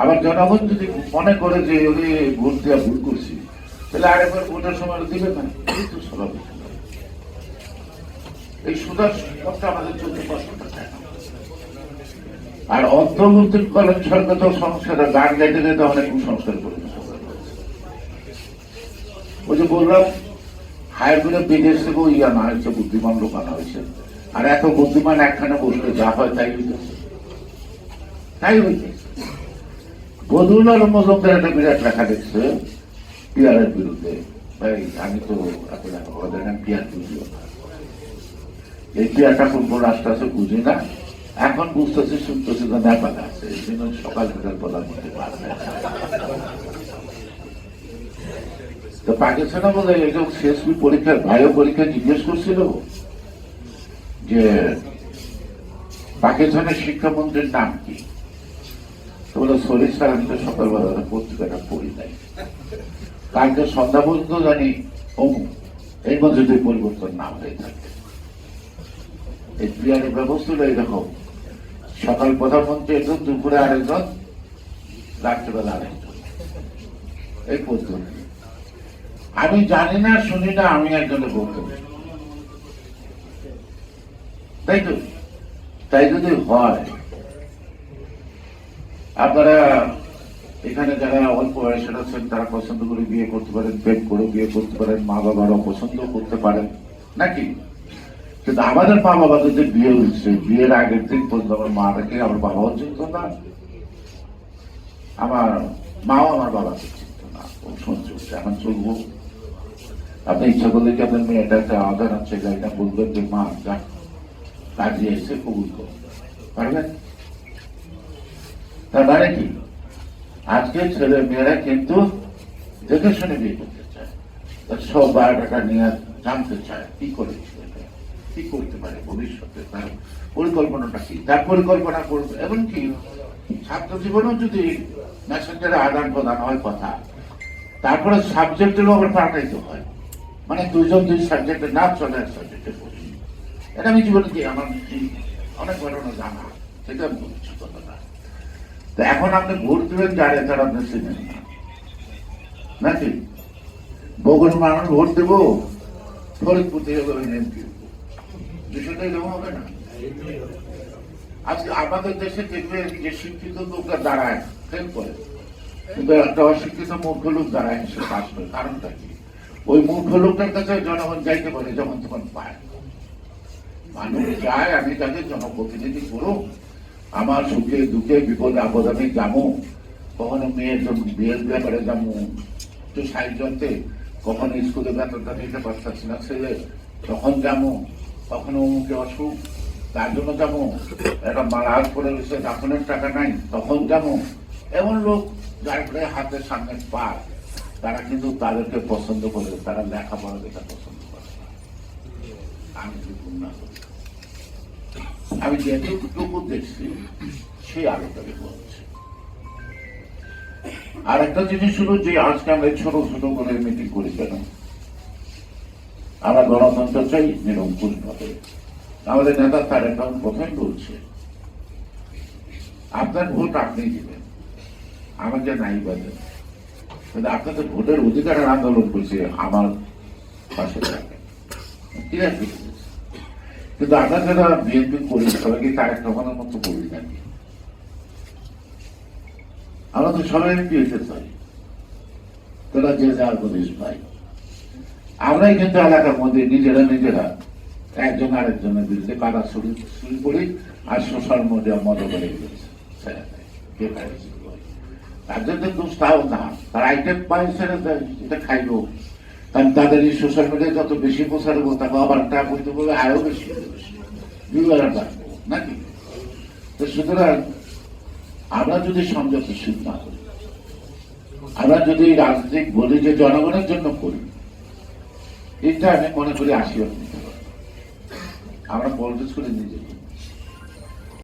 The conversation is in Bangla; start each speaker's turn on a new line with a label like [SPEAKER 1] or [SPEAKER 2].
[SPEAKER 1] আবার জনগণ যদি মনে করে যে ওরে ভোট দেওয়া ভুল করছি, তাহলে আরেকবার ভোটের সময় দিবে না। এই তো স্বাভাবিক এই সুদার আমাদের চলতে পছন্দ। আর অন্তর্বর্তীকালীন সরকার তো সংস্কার গান গাইতে গাইতে অনেক কুসংস্কার করে ওই যে বললাম, হায়ার করে বিদেশ থেকেও ইয়া না হয়েছে বুদ্ধিমান লোক আনা হয়েছে। আর এত বুদ্ধিমান একখানে বসলে যা হয় তাই হইতেছে। তাই হইতেছে। বদরুল মজুমদার একটা বিরাট লেখা দেখছে, পিয়ারের বিরুদ্ধে। ভাই, আমি তো পড়া দেখেন পিয়ার বুঝিও না। এই পিয়ারটা কোন কোন আছে, বুঝি না। এখন বুঝতেছি, শুনতেছি তো নেপাল আছে। এই জন্য সকাল বিকাল প্রধানমন্ত্রী তো পাকিস্তানে বলে যে শেষবি পরীক্ষার ভাইও পরীক্ষা জিজ্ঞেস করছিল যে পাকিস্তানের শিক্ষামন্ত্রীর নাম কি? বলে আমি তো সকালবেলা পত্রিকাটা পড়ি নাই। কালকে সন্ধ্যা পর্যন্ত জানি অমুক মধ্যে পরিবর্তন না হয়ে থাকে। এই ক্রিয়ার ব্যবস্থাটা এরকম সকাল প্রধানমন্ত্রী একজন, দুপুরে আরেকজন, রাত্রিবেলা আরেকজন। এই পদ্ধতি আমি জানি না, শুনি না, আমি একজনে বলতে। তাই তো? তাই যদি হয় আপনারা এখানে যারা অল্প বয়সের আছেন, তারা পছন্দ করে বিয়ে করতে পারেন, প্রেম করে বিয়ে করতে পারেন, মা বাবারাও পছন্দ করতে পারেন, নাকি? কিন্তু আমাদের মা বাবা যদি বিয়ে হচ্ছে বিয়ের আগের দিন পর্যন্ত আমার মা রেখে আমার বাবাও চিনত না, আমার মাও আমার বাবাকে চিনত না ও শুনছে এখন চলবো। আপনি ইচ্ছা করলে কি আপনার মেয়েটাকে আদান আছে গাড়িটা বলবেন যে, মা, যা, কাজে এসে কবুল করো। পারবেন? তার মানে কি? আজকে ছেলে মেয়েরা কিন্তু দেখে শুনে বিয়ে করতে চায়। সব বায়োডাটা নিয়ে জানতে চায় কি করে কি করতে পারে ভবিষ্যতে, তার পরিকল্পনাটা কি? তার পরিকল্পনা করবে। এমনকি ছাত্র জীবনেও যদি মেসেঞ্জারে আদান প্রদান হয় কথা, তারপরে সাবজেক্টেরও আবার পাল্টাইতে হয়। মানে দুজন দুই সাবজেক্টে না চলে এক সাবজেক্টে পড়ি। এটা আমি জীবনে কি আমার অনেক ঘটনা জানা, সেটা বলছি কথাটা। তো এখন আপনি ভোট দেবেন যারে তারা আপনি চিনেন নাকি? বগুড় মানুষ ভোট দেবো। ফরিদপুর থেকে এরকম হবে না। আজকে আমাদের দেশে দেখবে যে শিক্ষিত লোকরা দাঁড়ায় ফেল করে। কিন্তু একটা অশিক্ষিত মূর্খ লোক দাঁড়ায় সে পাস করে। কারণটা কি? ওই মূর্খ লোকটার কাছে জনগণ যাইতে পারে, যখন তখন পায়। মানুষ চায় আমি তাকে জনপ্রতিনিধি করো আমার সুখে দুঃখে বিপদে আপদ আমি যাব কখনো মেয়ের বিয়ের ব্যাপারে যাব একটু সাহায্যতে কখনো স্কুলে বেতনটা দিতে পারতেছি না ছেলে তখন যাব কখনো অমুকে অসুখ। তার জন্য যাব একটা মালাহার করে রয়েছে দাফনের টাকা নাই, তখন যাব এমন লোক যার করে হাতের সামনে পায় তারা কিন্তু তাদেরকে পছন্দ করে, তারা লেখাপড়া যেটা পছন্দ করে। আমি যদি না করি? আমি যেটুকু দেখছি সেই আলোটাকে বলছি। আর একটা জিনিস হলো যে, আজকে আমরা ছোট ছোট করে মিটিং করি কেন? আমরা গণতন্ত্র চাই, নিরঙ্কুশ ভাবে। আমাদের নেতা তার এখন প্রথমে বলছে? আপনার ভোট আপনি দিবেন। আমাকে নাই বাজে কিন্তু আপনাদের ভোটের অধিকারের আন্দোলন করছে আমার পাশে থাকেন ঠিক আছে? কিন্তু আমরা যারা বিএনপি করি সবাইকে তার একটা মতো করি নাকি আমরা তো সবাই এমপি হইতে চাই। তোরা যে যার করিস ভাই। আমরাই কিন্তু এলাকার মধ্যে নিজেরা নিজেরা একজন আরেকজনের বিরুদ্ধে কাদা শুরু শুরু করি আর সোশ্যাল মিডিয়া মজা করে তার জন্য দোষ তাও না। তার আইটেম পাই সেটা এটা খাইলো কারণ তাদের এই সোশ্যাল মিডিয়ায় যত বেশি প্রচার করব তাকে আবার টাকা করতে বলবে আয়ও বেশি রাখব নাকি তো সুতরাং আমরা যদি সংযতশীল না করি, আমরা যদি রাজনীতিক বলি যে জনগণের জন্য করি, এটা আমি মনে করি আশীর্বাদ নিতে আমরা বলতে করে নিজে করি।